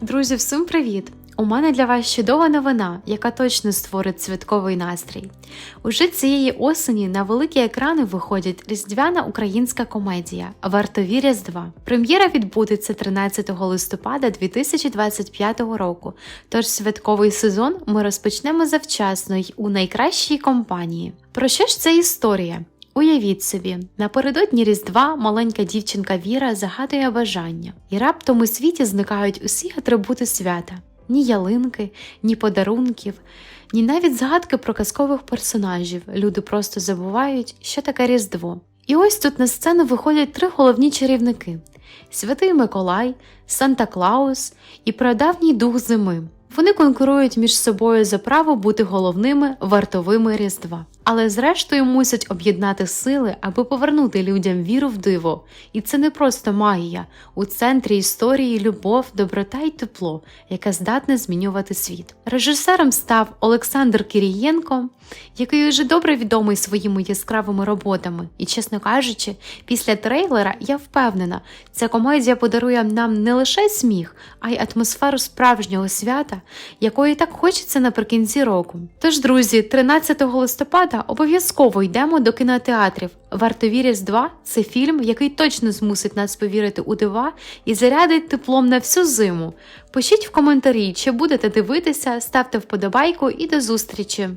Друзі, всім привіт! У мене для вас чудова новина, яка точно створить святковий настрій. Уже цієї осені на великі екрани виходить різдвяна українська комедія Вартові Різдва. Прем'єра відбудеться 13 листопада 2025 року. Тож святковий сезон ми розпочнемо завчасно й у найкращій компанії. Про що ж це історія? Уявіть собі, напередодні Різдва маленька дівчинка Віра загадує бажання, і раптом у світі зникають усі атрибути свята: ні ялинки, ні подарунків, ні навіть згадки про казкових персонажів. Люди просто забувають, що таке Різдво. І ось тут на сцену виходять три головні чарівники: Святий Миколай, Санта Клаус і прадавній дух зими. Вони конкурують між собою за право бути головними вартовими Різдва, але зрештою мусять об'єднати сили, аби повернути людям віру в диво. І це не просто магія. У центрі історії любов, доброта й тепло, яке здатне змінювати світ. Режисером став Олександр Кірієнко, який уже добре відомий своїми яскравими роботами. І, чесно кажучи, після трейлера я впевнена, ця комедія подарує нам не лише сміх, а й атмосферу справжнього свята, якої так хочеться наприкінці року. Тож, друзі, 13 листопада обов'язково йдемо до кінотеатрів. Вартові Різдва це фільм, який точно змусить нас повірити у дива і зарядить теплом на всю зиму. Пишіть в коментарі, чи будете дивитися, ставте вподобайку і до зустрічі!